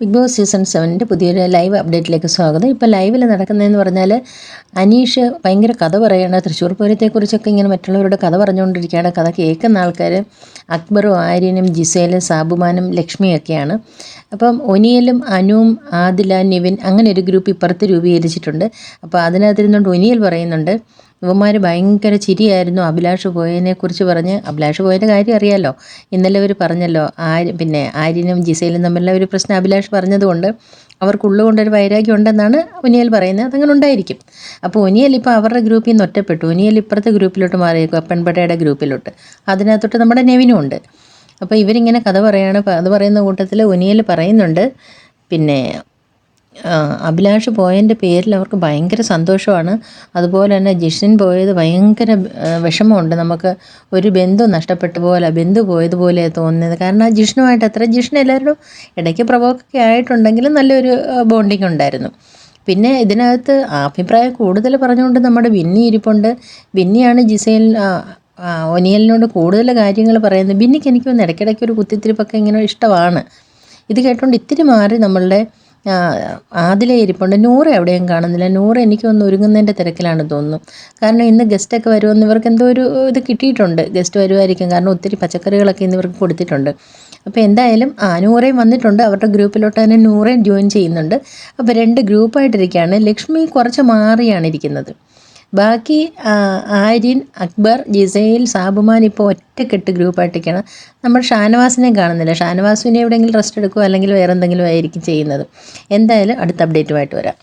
Big boss season സെവനിന്റെ പുതിയൊരു live അപ്ഡേറ്റിലേക്ക് സ്വാഗതം. ഇപ്പോൾ ലൈവിൽ നടക്കുന്നതെന്ന് പറഞ്ഞാൽ അനീഷ് ഭയങ്കര കഥ പറയുകയാണ് തൃശ്ശൂർ പൂരത്തെക്കുറിച്ചൊക്കെ ഇങ്ങനെ മറ്റുള്ളവരുടെ കഥ പറഞ്ഞുകൊണ്ടിരിക്കുകയാണ്. കഥ കേൾക്കുന്ന ആൾക്കാർ അക്ബറും ആര്യനും ജിസേലും സാബുമാനും ലക്ഷ്മിയൊക്കെയാണ്. അപ്പം ഒനിയലും അനുവും ആദില നിവിൻ അങ്ങനെ ഒരു ഗ്രൂപ്പ് ഇപ്പുറത്ത് രൂപീകരിച്ചിട്ടുണ്ട്. അപ്പോൾ അതിനകത്തിരുന്നുകൊണ്ട് ഒനിയൽ പറയുന്നുണ്ട് ഇവന്മാർ ഭയങ്കര ചിരിയായിരുന്നു. അഭിലാഷ് പോയതിനെക്കുറിച്ച് പറഞ്ഞ് അഭിലാഷ് പോയതിന്റെ കാര്യം അറിയാമല്ലോ ഇന്നലെ അവർ പറഞ്ഞല്ലോ ആര് പിന്നെ ആര്യനും ജിസയിലും തമ്മിലുള്ള ഒരു പ്രശ്നം അഭിലാഷ് പറഞ്ഞതുകൊണ്ട് അവർക്കുള്ളുകൊണ്ടൊരു വൈരാഗ്യം ഉണ്ടെന്നാണ് ഒനിയൽ പറയുന്നത്. അതങ്ങനെ ഉണ്ടായിരിക്കും. അപ്പോൾ ഒനിയൽ ഇപ്പോൾ അവരുടെ ഗ്രൂപ്പിൽ നിന്ന് ഒറ്റപ്പെട്ടു. ഒനിയൽ ഇപ്പുറത്തെ ഗ്രൂപ്പിലോട്ട് മാറിയേക്കും പെൺപടയുടെ ഗ്രൂപ്പിലോട്ട്. അതിനകത്തോട്ട് നമ്മുടെ നെവിനും ഉണ്ട്. അപ്പോൾ ഇവരിങ്ങനെ കഥ പറയാണ് അത് പറയുന്ന കൂട്ടത്തിൽ ഒനിയൽ പറയുന്നുണ്ട് പിന്നെ അഭിലാഷ് പോയതിന്റെ പേരിൽ അവർക്ക് ഭയങ്കര സന്തോഷമാണ്. അതുപോലെ തന്നെ ജിഷിൻ പോയത് ഭയങ്കര വിഷമമുണ്ട്. നമുക്ക് ഒരു ബന്ധു നഷ്ടപ്പെട്ട പോലെ ബന്ധു പോയതുപോലെ തോന്നുന്നത്. കാരണം ആ ജിഷ്ണുമായിട്ട് അത്ര ജിഷ്ണു എല്ലാവരും ഇടയ്ക്ക് പ്രവോക്കൊക്കെ ആയിട്ടുണ്ടെങ്കിലും നല്ലൊരു ബോണ്ടിങ് ഉണ്ടായിരുന്നു. പിന്നെ ഇതിനകത്ത് അഭിപ്രായം കൂടുതൽ പറഞ്ഞുകൊണ്ട് നമ്മുടെ ബിന്നി ഇരിപ്പുണ്ട്. ബിന്നിയാണ് ജിസേൽ ഒനിയലിനോട് കൂടുതൽ കാര്യങ്ങൾ പറയുന്നത്. ബിന്നിക്ക് എനിക്ക് എനിക്കൊന്ന് ഇടയ്ക്കിടയ്ക്ക് ഒരു കുത്തിത്തിരിപ്പൊക്കെ ഇങ്ങനെ ഇഷ്ടമാണ്. ഇത് കേട്ടുകൊണ്ട് ഇത്തിരി മാറി നമ്മളുടെ ആദിലെ ഇരിപ്പുണ്ട്. നൂറ് എവിടെയും കാണുന്നില്ല. നൂറ് എനിക്കൊന്ന് ഒരുങ്ങുന്നതിന്റെ തിരക്കിലാണ് തോന്നുന്നു. കാരണം ഇന്ന് ഗസ്റ്റൊക്കെ വരുമെന്ന് ഇവർക്ക് എന്തോ ഒരു ഇത് കിട്ടിയിട്ടുണ്ട്. ഗസ്റ്റ് വരുമായിരിക്കും. കാരണം ഒത്തിരി പച്ചക്കറികളൊക്കെ ഇന്ന് ഇവർക്ക് കൊടുത്തിട്ടുണ്ട്. അപ്പോൾ എന്തായാലും ആ നൂറേയും വന്നിട്ടുണ്ട്. അവരുടെ ഗ്രൂപ്പിലോട്ട് തന്നെ നൂറേയും ജോയിൻ ചെയ്യുന്നുണ്ട്. അപ്പോൾ രണ്ട് ഗ്രൂപ്പായിട്ടിരിക്കുകയാണ് ലക്ഷ്മി കുറച്ച് മാറിയാണ് ഇരിക്കുന്നത്. ബാക്കി ആര്യൻ അക്ബർ ജിസൈൽ സാബുമാൻ ഇപ്പോൾ ഒറ്റക്കെട്ട് ഗ്രൂപ്പായിട്ടൊക്കെയാണ് നമ്മൾ ഷാനവാസിനെ കാണുന്നില്ല. ഷാനവാസിനെ എവിടെയെങ്കിലും റെസ്റ്റ് എടുക്കുക അല്ലെങ്കിൽ വേറെ എന്തെങ്കിലും ആയിരിക്കും ചെയ്യുന്നത്. എന്തായാലും അടുത്ത അപ്ഡേറ്റുമായിട്ട് വരാം.